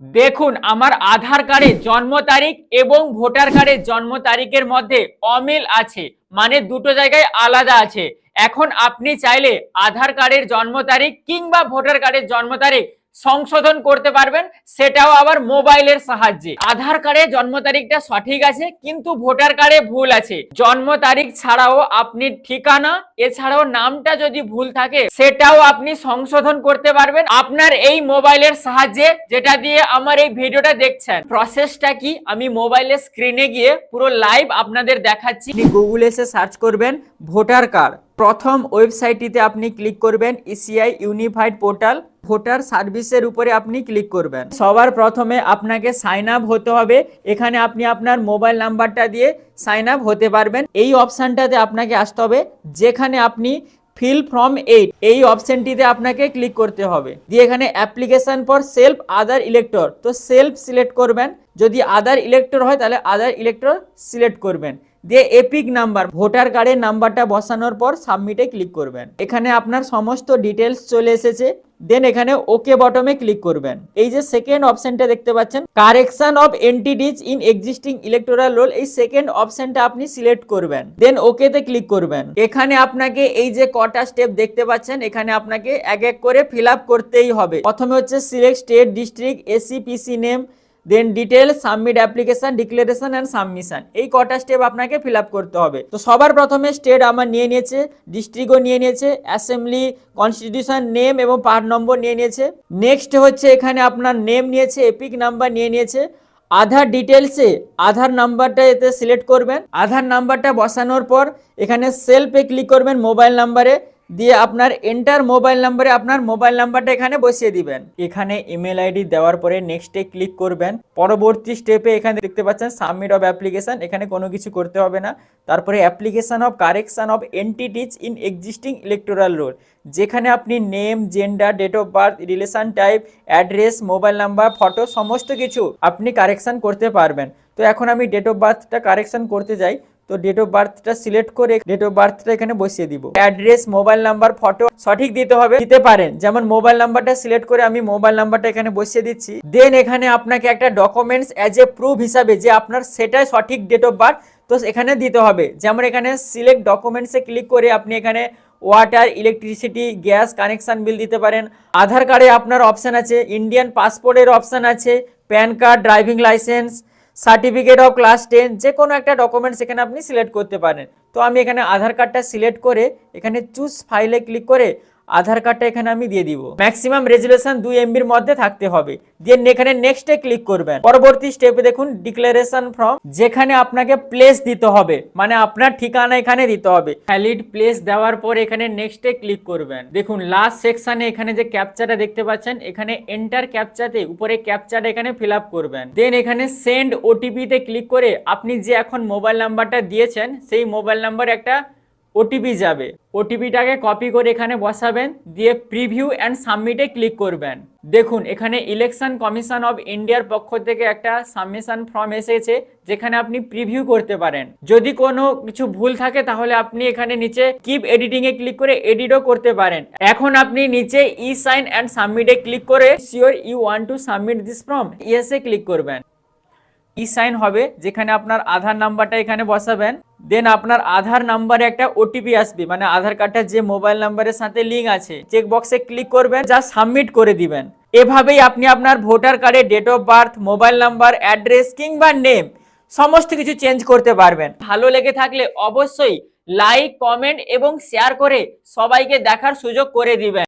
দেখুন, আমার আধার কার্ডে জন্ম তারিখ এবং ভোটার কার্ডে জন্ম তারিখের মধ্যে অমিল আছে। মানে দুটো জায়গায় আলাদা আছে। এখন আপনি চাইলে আধার কার্ডের জন্ম তারিখ কিংবা ভোটার কার্ডের জন্ম তারিখ সংশোধন করতে পারবেন, সেটাও আবার মোবাইলের সাহায্যে। আধার কার্ডে জন্ম তারিখটা সঠিক আছে, কিন্তু ভোটার কার্ডে ভুল আছে। জন্ম তারিখ ছাড়াও আপনি ঠিকানা, এছাড়াও নামটা যদি ভুল থাকে, সেটাও আপনি সংশোধন করতে পারবেন। আপনার এই মোবাইলের সাহায্যে, যেটা দিয়ে আমার এই ভিডিওটা দেখছেন, প্রসেসটা কি? আমি মোবাইলের স্ক্রিনে গিয়ে পুরো লাইভ আপনাদের দেখাচ্ছি। গুগলে এসে সার্চ করবেন ভোটার কার্ড। প্রথম ওয়েবসাইটটিতে আপনি ক্লিক করবেন ইসিআই ইউনিফাইড পোর্টাল। ভোটার সার্ভিসের উপরে আপনি ক্লিক করবেন। সবার প্রথমে আপনাকে সাইন আপ হতে হবে। এখানে আপনি আপনার মোবাইল নাম্বারটা দিয়ে সাইন আপ হতে পারবেন। এই অপশানটাতে আপনাকে আসতে হবে, যেখানে আপনি ফিল ফ্রম এইট, এই অপশনটিতে আপনাকে ক্লিক করতে হবে। দিয়ে এখানে application for self other elector, তো সেলফ সিলেক্ট করবেন। যদি আদার ইলেক্টর হয়, তাহলে আদার ইলেক্টর সিলেক্ট করবেন। দিয়ে এপিক নাম্বার ভোটার কার্ডের নাম্বারটা বসানোর পর সাবমিটে ক্লিক করবেন। এখানে আপনার সমস্ত ডিটেলস চলে এসেছে দেন এখানে ওকে বটমে ক্লিক করবেন। এই যে সেকেন্ড অপশনটা দেখতে পাচ্ছেন correction of entities in existing electoral roll এই সেকেন্ড অপশনটা আপনি সিলেক্ট করবেন দেন ওকেতে ক্লিক করবেন। এখানে আপনাকে এই যে কটা স্টেপ দেখতে পাচ্ছেন, এখানে আপনাকে এক এক করে ফিল করতেই হবে। প্রথমে হচ্ছে select state district AC PC name then detail submit application declaration and submission এই কটা স্টেপ আপনাকে ফিল করতে হবে। তো সবার প্রথমে স্টেট আমার নিয়ে নিয়েছে ডিস্ট্রিক্টও নিয়ে নিয়েছে অ্যাসেম্বলি কনস্টিটিউশন নেম এবং পার্ট নম্বর নিয়ে নিয়েছে। নেক্সট হচ্ছে এখানে আপনার নেম নিয়েছে এপিক নাম্বার নিয়ে নিয়েছে। আধার ডিটেলসে আধার নাম্বারটা এতে সিলেক্ট করবেন। আধার নাম্বারটা বসানোর পর এখানে সেলফে ক্লিক করবেন মোবাইল নাম্বারে দিয়ে আপনার এন্টার মোবাইল নাম্বারে আপনার মোবাইল নাম্বারটা এখানে বসিয়ে দিবেন। এখানে ইমেল আইডি দেওয়ার পরে নেক্সটে ক্লিক করবেন। পরবর্তী স্টেপে এখানে দেখতে পাচ্ছেন সাবমিট অফ অ্যাপ্লিকেশন এখানে কোনো কিছু করতে হবে না। তারপরে application of correction of entities in existing electoral roll যেখানে আপনি name gender date of birth relation type address mobile number photo সমস্ত কিছু আপনি কারেকশন করতে পারবেন। তো এখন আমি ডেট অফ বার্থটা কারেকশন করতে যাই। তো ডেট অফ বার্থটা সিলেক্ট করে ডেট অফ বার্থটা এখানে বসিয়ে দিব। অ্যাড্রেস মোবাইল নাম্বার ফটো সঠিক দিতে হবে, দিতে পারেন। যেমন মোবাইল নাম্বারটা সিলেক্ট করে আমি মোবাইল নাম্বারটা এখানে বসিয়ে দিচ্ছি। দেন এখানে আপনাকে একটা ডকুমেন্টস অ্যাজ এ প্রুফ হিসাবে যে আপনার সেটাই সঠিক ডেট অফ বার্থ তো এখানে দিতে হবে। যেমন এখানে সিলেক্ট ডকুমেন্টসে ক্লিক করে আপনি এখানে water electricity gas connection bill দিতে পারেন। আধার কার্ডে আপনার অপশান আছে ইন্ডিয়ান পাসপোর্টের অপশান আছে PAN card driving licence certificate of class ten যে কোনো একটা ডকুমেন্টস এখানে আপনি সিলেক্ট করতে পারেন। তো আমি এখানে আধার কার্ডটা সিলেক্ট করে এখানে চুজ ফাইলে ক্লিক করে আধার কার্ডটা এখানে আমি দিয়ে দিব। ম্যাক্সিমাম রেজুলেশন দুই এমবির মধ্যে থাকতে হবে। দিয়ে এখানে নেক্সটে ক্লিক করবেন। পরবর্তী স্টেপে দেখুন ডিক্লারেশন ফর্ম যেখানে আপনাকে প্লেস দিতে হবে। মানে আপনার ঠিকানা এখানে দিতে হবে। ভ্যালিড প্লেস দেওয়ার পর এখানে নেক্সটে ক্লিক করবেন। দেখুন লাস্ট সেকশনে এখানে যে ক্যাপচাটা দেখতে পাচ্ছেন, এখানে এন্টার ক্যাপচাতে উপরে ক্যাপচাটা এখানে ফিল করবেন। দেন এখানে সেন্ড ওটিপিতে ক্লিক করে আপনি যে এখন মোবাইল নাম্বারটা দিয়েছেন, সেই মোবাইল নাম্বার একটা ওটিপি যাবে। ওটিপিটাকে কপি করে এখানে বসাবেন, দিয়ে প্রিভিউ অ্যান্ড সাবমিটে ক্লিক করবেন। দেখুন, এখানে ইলেকশন কমিশন অফ ইন্ডিয়ার পক্ষ থেকে একটা সাবমিশন ফর্ম এসেছে, যেখানে আপনি প্রিভিউ করতে পারেন। যদি কোনো কিছু ভুল থাকে, তাহলে আপনি এখানে নিচে কিপ এডিটিং এ ক্লিক করে এডিটও করতে পারেন। এখন আপনি নিচে ই সাইন অ্যান্ড সাবমিটে ক্লিক করে sure you want to submit this form ইয়েসে click করবেন। ই সাইন হবে, যেখানে আপনার আধার নাম্বারটা এখানে বসাবেন। দেন আপনার আধার নাম্বারে একটা ওটিপি আসবে মানে আধার কার্ডটা যে মোবাইল নাম্বারের সাথে লিঙ্ক আছে চেক বক্সে ক্লিক করবেন, যা সাবমিট করে দিবেন। এভাবেই আপনি আপনার ভোটার কার্ডে date of birth mobile number address কিংবা নেম সমস্ত কিছু চেঞ্জ করতে পারবেন। ভালো লেগে থাকলে অবশ্যই লাইক কমেন্ট এবং শেয়ার করে সবাইকে দেখার সুযোগ করে দিবেন।